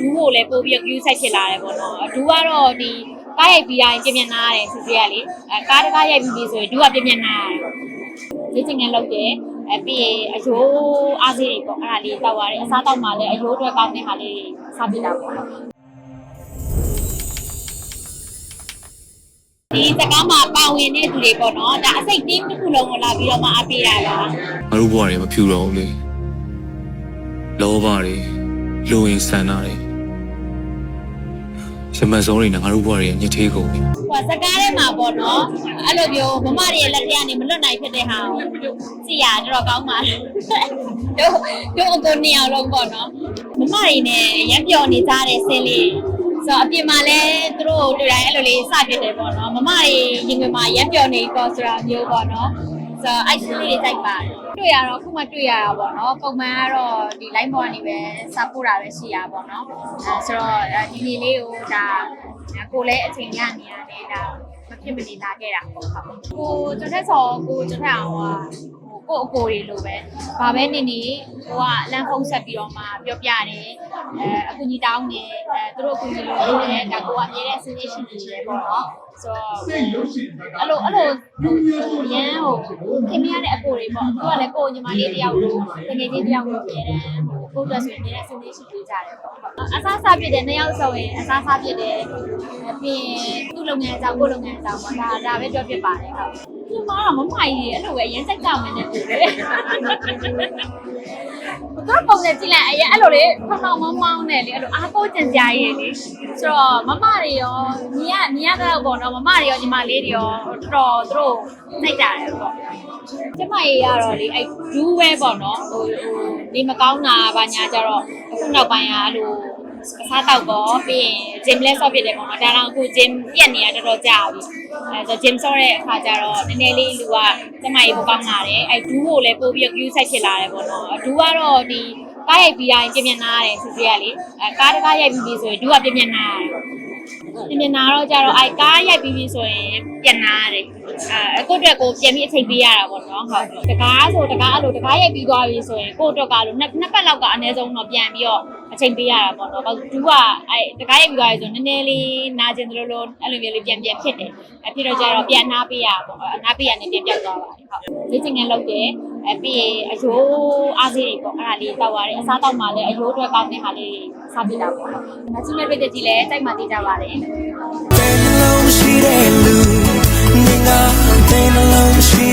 ဒူးကိုလည်းပို့ပြီးတော့ view site ဖြစ်လာတယ်ပေါ့နော်ဒူးကတော့ဒီကားရိုက်ပြီးတိုင်းပြင်ပြနာရတယ်စစ်စစ်ကလေအဲကားတကားရိုက်ပြီးပြီဆိုရင်ဒူးကပြင်ပြနာရတယ်လေ့ကျင့်ငန်းလုပ်တယ်အဲပြီးရင်အယိုးအားစေးတွေပေါ့အဲ့ဒါလေးတောက်ရတယ်အစားတောက်မှလည်းအယိုးအတွက်ကောင်းတဲ့ဟာလေးစားပြတာပေါ့ဒီစကားမှာပါဝင်တဲ့သူတွေပေါ့နော်ဒါအစိတ်တင်းတစ်ခုလုံးကိုလာပြီးတော့မှအပေးတာပါငါတို့ဘဝတွေမဖြူတော့ဘူးလေလောဘတွေ လူဝင်ဆန္ဒတွေရမတ်စုံတွေနဲ့ငါတို့ဘဝတွေညစ်သေးကုန်ပြီဟိုစကားထဲမှာပေါ့နော်အဲ့လိုမျိုးမမတွေရဲ့လက်ထက်ကနေမလွတ်နိုင်ဖြစ်တဲ့ဟာကိုကြည့်ရတော့ကောင်းပါတို့တို့အကိုနှစ်ယောက်လုံးပေါ့နော်မမတွေနဲ့ရမ်းပြော်နေကြတဲ့ဆင်းလေးဆိုတော့အပြင်မှာလည်းသူတို့တွေ့တိုင်းအဲ့လိုလေးစပြစ်တယ်ပေါ့နော်မမတွေရင်ဝင်မှာရမ်းပြော်နေပေါ့ဆိုတာမျိုးပေါ့နော် ဆိုတော့အဲ့ဒီလေးတွေတိုက်ပါတယ်တွေ့ရတော့ခုမှတွေ့ရတာပေါ့နော်ပုံမှန်ကတော့ဒီ line ပေါ်ကနေပဲစပို့တာပဲရှိရပါပေါ့နော်အဲဆိုတော့ဒီနေ့လေးကိုဒါကိုလည်းအချိန်ရနေရတယ်ဒါမဖြစ်မနေလာခဲ့တာပေါ့ဟုတ်ကိုကျွန်တော်ဆောကိုကျွန်တော်ဟို ကိုအကိုတွေလိုပဲဘာပဲနေနေကိုကလမ်းဖုံးဆက်ပြီးတော့မှပြောပြတယ်အဲအကူကြီးတောင်းတယ်အဲသူတို့အကူကြီးလိုလုပ်တယ်ဒါကိုကအမြဲတမ်းစဉ်းစားရှိနေတယ်ပေါ့နော်ဆိုတော့အဲ့လိုအဲ့လိုရန်ဟိုခင်မရတဲ့အကိုတွေပေါ့သူကလည်းကိုညီမလေးတယောက်လိုတကယ်ချင်းတယောက်လိုအမြဲတမ်းဟိုကိုအတွက်ဆိုရင်အမြဲတမ်းစဉ်းစားရှိနေကြတယ်ပေါ့အစားစားပြစ်တယ်နှစ်ယောက်ဆိုရင်အစားစားပြစ်တယ်ပြီးရင်သူ့လုပ်ငန်းအကြောင်းကိုလုပ်ငန်းအကြောင်းပေါ့ဒါဒါပဲပြောပြပါတယ်ဟုတ် ဒီမှာတော့မမိုင်ကြီးအဲ့လိုပဲရန်စိတ်ကြောက်နေတယ်ကိုလေတော့ပုံနဲ့ကြည့်လိုက်အရင်အဲ့လိုလေဖောင်ဖောင်မောင်းမောင်းနဲ့လေအဲ့လိုအားကိုးကျင်ကြရေးလေဆိုတော့မမတွေရောညီကညီကတော့ပေါ့နော်မမတွေရောညီမလေးတွေရောတော်တော်သူတို့စိတ်ကြတယ်ပေါ့ကျမကြီးကတော့လေအဲ့ဒူးပဲပေါ့နော်ဟိုဟိုနေမကောင်းတာဘာညာကြတော့အခုနောက်ပိုင်းကအဲ့လို အစားတောက်ပေါ့ပြီးရင် gym လဲဆော့ဖြစ်တယ်ပေါ့နော်ဒါတော့အခု gym ပြက်နေရတော်တော်ကြာပြီအဲဆို gym ဆော့တဲ့အခါကျတော့နည်းနည်းလေးလူကကျမကြီးပိုကောင်းလာတယ်အဲဒူးကိုလည်းပို့ပြီးတော့ view site ဖြစ်လာတယ်ပေါ့နော်ဒူးကတော့ဒီကားရိုက်ပြီးတိုင်းပြင်ပြနာရတယ်စစ်စစ်ကလေအဲကားတကားရိုက်ပြီးပြီဆိုရင်ဒူးကပြင်ပြနာရတယ်ပြင်ပြနာတော့ကြတော့အဲကားရိုက်ပြီးပြီဆိုရင်ပြန်နာရတယ်အဲအခုအတွက်ကိုပြန်ပြီးအချိန်ပေးရတာပေါ့နော်ဟုတ်တကားဆိုတကားအဲ့လိုတကားရိုက်ပြီးသွားပြီဆိုရင်ကိုယ့်အတွက်ကလို့နှစ်နှစ်ပတ်လောက်ကအနည်းဆုံးတော့ပြန်ပြီးတော့ အချိန်ပေးရတာပေါ့နော်ဘာလို့ဒူးကအဲတကားရိုက်ပြီးသွားပြီဆိုနည်းနည်းလေးနာကျင်တယ်လို့လို့အဲ့လိုမျိုးလေးပြန်ပြန်ဖြစ်တယ်အဲဖြစ်တော့ကြတော့ပြန်နာပေးရပေါ့အနာပေးရနေပြန်ပြောက်သွားပါတယ်ဟုတ်လေ့ကျင့်ငန်းလုပ်တယ်အဲပြီးရင်အယိုးအားစေးတွေပေါ့အဲ့ဒါလေးတောက်ရတယ်အစားတောက်မှလည်းအယိုးအတွက်ကောင်းတဲ့ဟာလေးစားပြတာပေါ့ဟုတ်မချင်းမဲ့တွေ့တဲ့ကြီးလည်းတိုက်မှသိကြပါတယ် Been alone, she didn't lose. Nigga, been alone, she didn't lose.